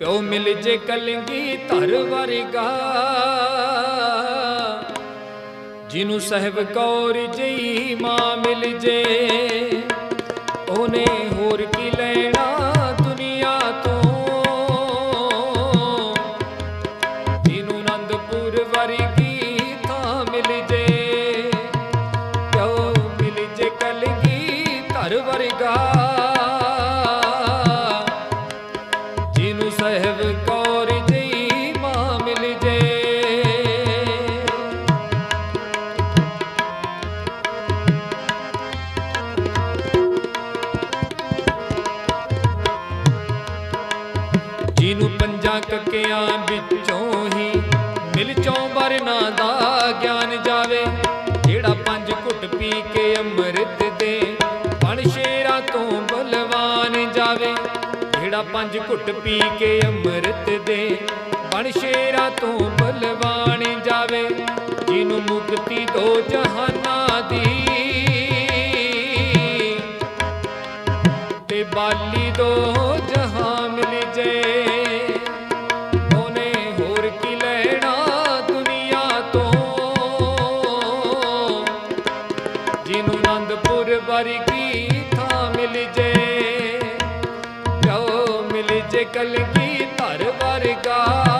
ਪਿਓ ਮਿਲ ਜੇ ਕਲੰਗੀ ਧਰ ਵਰਗਾ। ਜਿਨੂੰ ਸਹਿਬ ਕੌਰ ਜਈ ਮਾਂ ਮਿਲ ਜੇ, ਉਹਨੇ ਹੋਰ ਕੀ ਲੈਣਾ ਦੁਨੀਆ ਤੋਂ। ਜਿਨੂੰ ਆਨੰਦਪੁਰ ਵਰਗੀ ਤਾਂ ਮਿਲ ਜੇ, ਪਿਓ ਮਿਲ ਜੇ ਕਲਗੀ ਧਰ ਵਰਗਾ। ਜਿਹਨੂੰ ਪੰਜਾਂ ਕੱਕਿਆਂ ਵਿੱਚੋਂ ਹੀ ਮਿਲ ਚੋਂ ਵਰਨਾ ਦਾ ਗਿਆਨ ਜਾਵੇ। ਜਿਹੜਾ ਪੰਜ ਘੁੱਟ ਪੀ ਕੇ ਅੰਮ੍ਰਿਤ ਦੇ ਬਣ ਸ਼ੇਰਾਂ ਤੋਂ ਬਲਵਾਨ ਜਾਵੇ। ਜਿਹੜਾ ਪੰਜ ਘੁੱਟ ਪੀ ਕੇ ਅੰਮ੍ਰਿਤ ਦੇ ਬਣ ਸ਼ੇਰਾਂ ਤੋਂ ਬਲਵਾਨ ਜਾਵੇ। ਜਿਹਨੂੰ ਮੁਕਤੀ ਦੋ ਜਹਾਨ ਆਨੰਦਪੁਰ ਵਰਗੀ ਥਾਂ ਮਿਲ ਜੇ ਪਿਓ ਮਿਲ ਜੇ ਕਲਗੀ ਧਰ ਵਰਗਾ।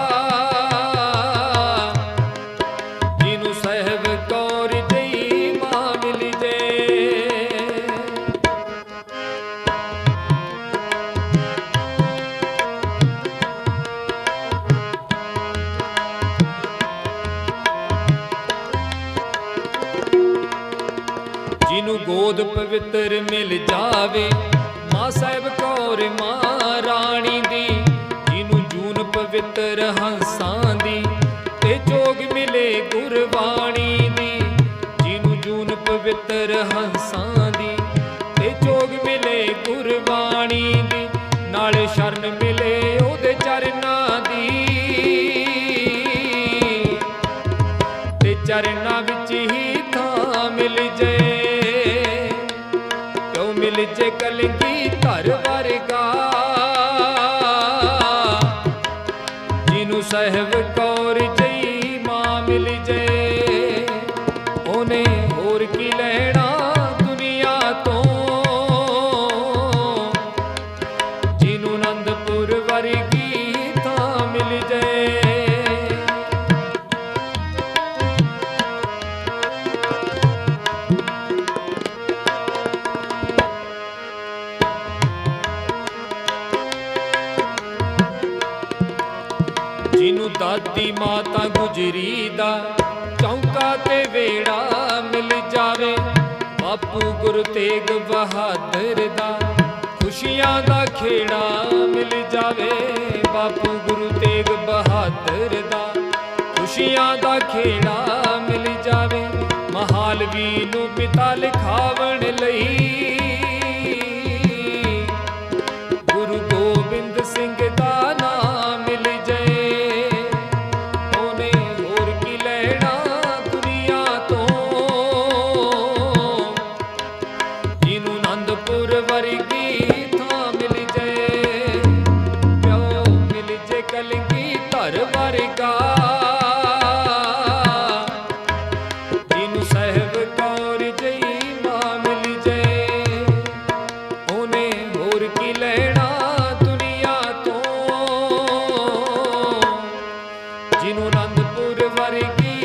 ਜਿਹਨੂੰ ਗੋਦ ਪਵਿੱਤਰ ਮਿਲ ਜਾਵੇ। ਮਾਂ ਸਾਹਿਬ ਕੌਰ ਮਾਂ ਰਾਣੀ ਦੀ, ਜਿਹਨੂੰ ਜੂਨ ਪਵਿੱਤਰ ਹੰਸਾਂ ਦੀ, ਤੇ ਜੋਗ ਮਿਲੇ ਗੁਰਬਾਣੀ ਦੀ। ਜਿਹਨੂੰ ਜੂਨ ਪਵਿੱਤਰ ਹੰਸਾਂ ਦੀ, ਤੇ ਜੋਗ ਮਿਲੇ ਗੁਰਬਾਣੀ ਦੀ। ਨਾਲੇ ਕਲਗੀ ਧਰ ਵਰਗਾ। ਜਿਹਨੂੰ ਸਹਿਬ ਕੌਰ ਜਈ ਮਾਂ ਮਿਲ ਜੇ ਦਾਦੀ ਮਾਤਾ ਗੁਜਰੀ ਦਾ ਚੌਂਕਾ ਤੇ ਵੇੜਾ ਮਿਲ ਜਾਵੇ। ਬਾਪੂ ਗੁਰੂ ਤੇਗ ਬਹਾਦਰ ਦਾ ਖੁਸ਼ੀਆਂ ਦਾ ਖੇੜਾ ਮਿਲ ਜਾਵੇ। ਬਾਪੂ ਗੁਰੂ ਤੇਗ ਬਹਾਦਰ ਦਾ ਖੁਸ਼ੀਆਂ ਦਾ ਖੇੜਾ ਮਿਲ ਜਾਵੇ। ਮਹਾਲਵੀ ਨੂੰ ਪਿਤਾ ਲਿਖਾਵਣ ਲਈ ਪਰ ਕਾ ਕੌਰ ਜਈ ਨਾਮ ਲਿਜੈ, ਉਹਨੇ ਹੋਰ ਕੀ ਲੈਣਾ ਦੁਨੀਆ ਤੋਂ। ਜਿਨ ਅਨੰਦਪੁਰ ਵਰਗੀ